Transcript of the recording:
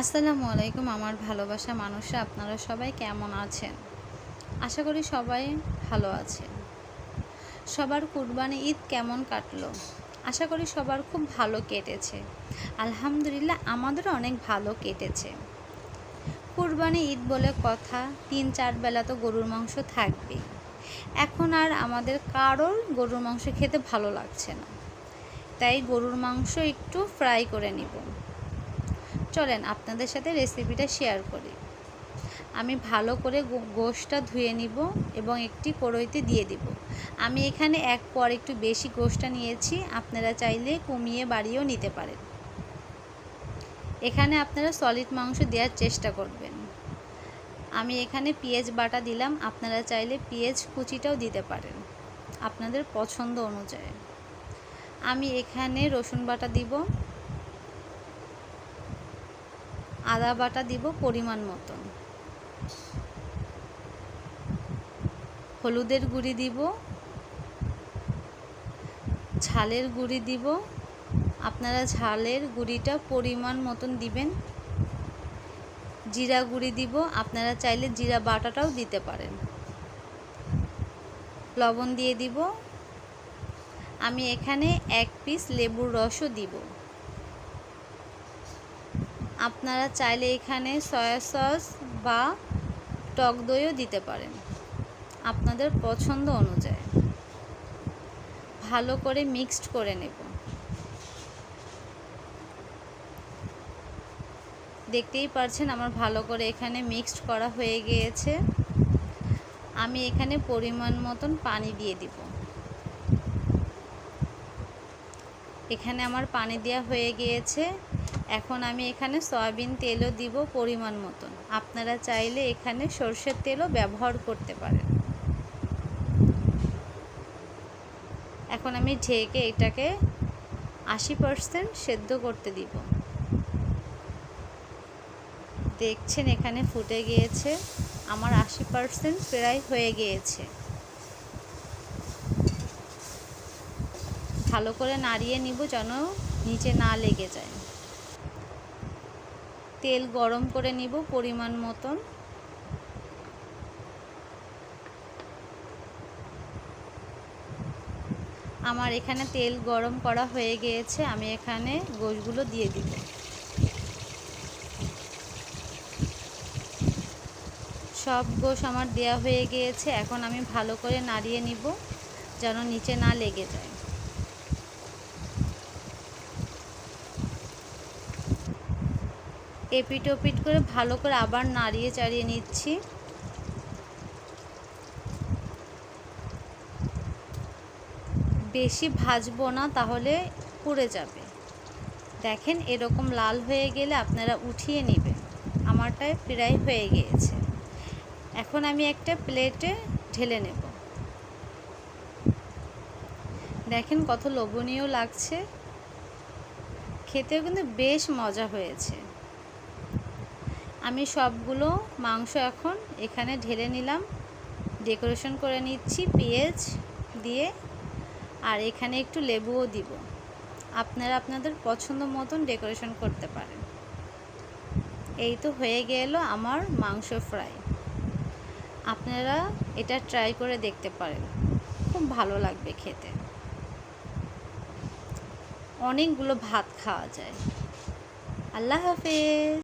আসসালামু আলাইকুম, আমার ভালোবাসা মানুষরা, আপনারা সবাই কেমন আছেন? আশা করি সবাই ভালো আছেন। সবার কুরবানি ঈদ কেমন কাটলো? আশা করি সবার খুব ভালো কেটেছে। আলহামদুলিল্লাহ, আমাদেরও অনেক ভালো কেটেছে। কুরবানি ঈদ বলে কথা, তিন চার বেলা তো গরুর মাংস থাকবে এখন আর আমাদের কারোর গরুর মাংস খেতে ভালো লাগছে না। তাই গরুর মাংস একটু ফ্রাই করে নিব। চলেন আপনাদের সাথে রেসিপিটা শেয়ার করি। আমি ভালো করে গোশটা ধুয়ে নিব এবং একটি কড়ইতে দিয়ে দিব। আমি এখানে এক পর একটু বেশি গোশটা নিয়েছি, আপনারা চাইলে কমিয়ে বাড়িয়েও নিতে পারেন। এখানে আপনারা সলিড মাংস দেওয়ার চেষ্টা করবেন। আমি এখানে পেঁয়াজ বাটা দিলাম, আপনারা চাইলে পেঁয়াজ কুচিটাও দিতে পারেন, আপনাদের পছন্দ অনুযায়ী। আমি এখানে রসুন বাটা দিব আদা বাটা দিব পরিমাণ মতন হলুদের গুঁড়ি দিব। ঝালের গুঁড়ি দিব। আপনারা ঝালের গুঁড়িটা পরিমাণ মতন দিবেন। জিরা গুঁড়ি দিব। আপনারা চাইলে জিরা বাটাটাও দিতে পারেন। লবণ দিয়ে দিব। আমি এখানে এক পিস লেবুর রসও দিব। আপনারা চাইলে এখানে সয়া সস বা টক দইও দিতে পারেন। আপনাদের পছন্দ অনুযায়ী। ভালো করে মিক্সড করে নেব। দেখতেই পারছেন আমার ভালো করে এখানে মিক্সড করা হয়ে গিয়েছে। আমি এখানে পরিমাণ মতন পানি দিয়ে দিব। এখানে আমার পানি দেওয়া হয়ে গিয়েছে। এখন আমি এখানে সয়াবিন তেলও দিব পরিমাণ মতন। আপনারা চাইলে এখানে সর্ষের তেলও ব্যবহার করতে পারেন। এখন আমি ঢেকে এটাকে আশি পার্সেন্ট সেদ্ধ করতে দিব। দেখছেন এখানে ফুটে গিয়েছে। আমার আশি পার্সেন্ট প্রায় হয়ে গিয়েছে। ভালো করে নাড়িয়ে নিব যেন নিচে না লেগে যায়। তেল গরম করে নিব পরিমাণ মতন। আমার এখানে তেল গরম করা হয়ে গিয়েছে, আমি এখানে গোশগুলো দিয়ে দিব। সব গোশ আমার দেয়া হয়ে গিয়েছে, এখন আমি ভালো করে নাড়িয়ে নিব, যেন নিচে না লেগে যায়। এপিট ওপিট করে ভালো করে আবার নাড়িয়ে চাড়িয়ে নিচ্ছি। বেশি ভাজবো না, তাহলে পুড়ে যাবে। দেখেন এরকম লাল হয়ে গেলে আপনারা উঠিয়ে নেবেন। আমারটায় প্রায় হয়ে গিয়েছে। এখন আমি একটা প্লেটে ঢেলে নেব। দেখেন কত লোভনীয় লাগছে। খেতেও কিন্তু বেশ মজা হয়েছে। আমি সবগুলো মাংস এখন এখানে ঢেলে নিলাম। ডেকোরেশন করে নিচ্ছি পেঁয়াজ দিয়ে। আর এখানে একটু লেবুও দিব। আপনারা আপনাদের পছন্দ মতন ডেকোরেশন করতে পারেন। এই তো হয়ে গেল আমার মাংস ফ্রাই। আপনারা এটা ট্রাই করে দেখতে পারেন। খুব ভালো লাগবে খেতে। অনেকগুলো ভাত খাওয়া যায়। আল্লাহ হাফেজ।